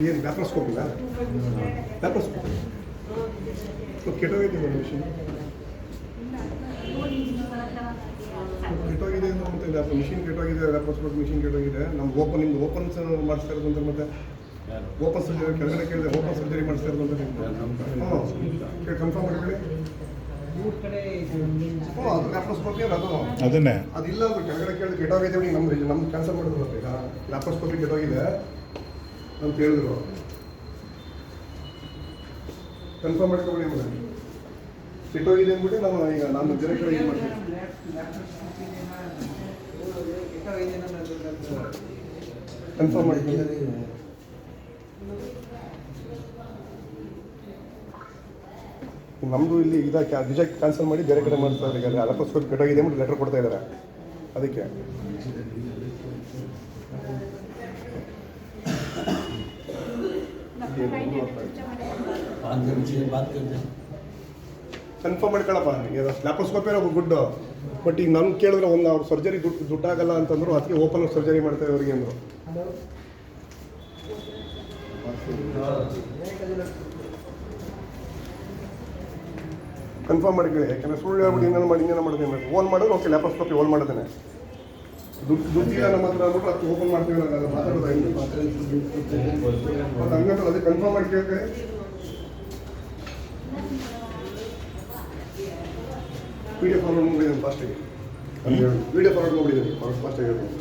ಏನು ಲ್ಯಾಪ್ರೋಸ್ಕೋಪ್ ಇಲ್ಲ ಲ್ಯಾಪ್ರೋಸ್ಕೋಪ್ ಕೆಟ್ಟೋಗಿದೆ ಒಂದು ಮಿಷನ್ ಕೆಟ್ಟೋಗಿದೆ ಅಂತ ಮತ್ತೆ ಲ್ಯಾಪ್ ಮಿಷಿನ್ ಕೆಟ್ಟೋಗಿದೆ ಲ್ಯಾಪ್ರೋಸ್ಕೋಪ್ ಮಿಷಿನ್ ಕೆಟ್ಟೋಗಿದೆ. ನಮ್ಗೆ ಓಪನ್ ನಿಮ್ದು ಓಪನ್ಸ್ ಮಾಡಿಸ್ತಾ ಇರೋದು ಅಂತ ಮತ್ತೆ ಓಪನ್ ಸರ್ಜರಿ ಕೆಳಗಡೆ ಕೇಳಿದೆ ಓಪನ್ ಸರ್ಜರಿ ಮಾಡಿಸ್ತಾ ಇರೋದು ಅಂತ ಹಾಂ ಕನ್ಫರ್ಮ್ ಮಾಡಿ ಮೂರ್ ಕಡೆ ಇದು ಹ್ಞೂ ಅದು ಲ್ಯಾಪ್ರೋಸ್ಕೋಪಿ ಅದು. ಅದನ್ನೇ. ಅದಿಲ್ಲ ಅದು. ಕೆಳಗಡೆ ಕೇಳಿದ್ರೆ ಕೆಟ್ಟೋಗಿದೆ ನಮ್ಮ ನಮ್ದು ಕ್ಯಾನ್ಸಲ್ ಮಾಡಿದ್ರು ಈಗ. ಲ್ಯಾಪ್ರೋಸ್ಕೋಪಿ ಕೆಟ್ಟೋಗಿದೆ. ಅಂತ ಹೇಳಿದ್ರು ಕನ್ಫರ್ಮ್ ಮಾಡ್ಕೊಬಿಡಿ ಮೇಡಮ್. ಕೆಟ್ಟೋಗಿದೆ ಅಂದ್ಬಿಟ್ಟು ನಾನು ಈಗ ನಾನು ಬೇರೆ ಕಡೆ ಇದು ಮಾಡ್ತೀನಿ. ಕನ್ಫರ್ಮ್ ಮಾಡ್ತೀನಿ ನಮ್ಮದು ಇಲ್ಲಿ ಇದಕ್ಕೆ ರಿಜೆಕ್ಟ್ ಕ್ಯಾನ್ಸಲ್ ಮಾಡಿ ಬೇರೆ ಕಡೆ ಮಾಡ್ತಾ ಇದ್ದಾರೆ. ಈಗ ಅದಕ್ಕೋಸ್ಕರ ಕೆಟ್ಟೋಗಿದೆ ಅಂದ್ಬಿಟ್ಟು ಲೆಟರ್ ಕೊಡ್ತಾ ಇದ್ದಾರೆ. ಅದಕ್ಕೆ. ಕನ್ಫರ್ಮ್ ಮಾಡ್ಕೊಳಪ್ಪ ಈಗ ಲ್ಯಾಪ್ರೋಸ್ಕೋಪಿ ಗುಡ್ ಬಟ್ ಈಗ ನಮ್ಗೆ ಕೇಳಿದ್ರೆ ಒಂದು ಅವ್ರು ಸರ್ಜರಿ ದುಡ್ಡು ದುಡ್ಡಾಗಲ್ಲ ಅಂತಂದ್ರು ಅದಕ್ಕೆ ಓಪನ್ ಸರ್ಜರಿ ಮಾಡ್ತಾರೆ ಅವ್ರಿಗೆ ಅಂದರು. ಕನ್ಫರ್ಮ್ ಮಾಡ್ಕೊಳ್ಳಿ. ಯಾಕಂದ್ರೆ ಸುಳ್ಳು ಹೇಳ್ಬಿಟ್ಟು ಇನ್ನೇನು ಮಾಡಿ ಇನ್ನೇನು ಮಾಡಿದೆ ಓನ್ ಮಾಡಿದ್ರೆ ಓಕೆ ಲ್ಯಾಪ್ರೋಸ್ಕೋಪಿ ಓನ್ ದುಡ್ಡು ದುಡ್ಡಿಲ್ಲ ನಮ್ಮ ಹತ್ರ ಅಂದ್ಬಿಟ್ಟು ಅದಕ್ಕೆ ಓಪನ್ ಮಾಡ್ತೀವಿ ನಾನು ಮಾತಾಡೋದು ಹೆಂಗೆ ಮತ್ತು ಹಂಗಂದ್ರೆ ಅದೇ ಕನ್ಫರ್ಮ್ ಮಾಡಿ ಎಫ್ ಫಾರ್ವರ್ಡ್ ಮಾಡಿದ್ದೀನಿ ಫಾಸ್ಟಿಗೆ ವಿಡಿಯೋ ಫಾರ್ವರ್ಡ್ ಫಾಸ್ಟ್ ಫಾಸ್ಟಾಗಿ ಹೇಳ್ಬೋದು.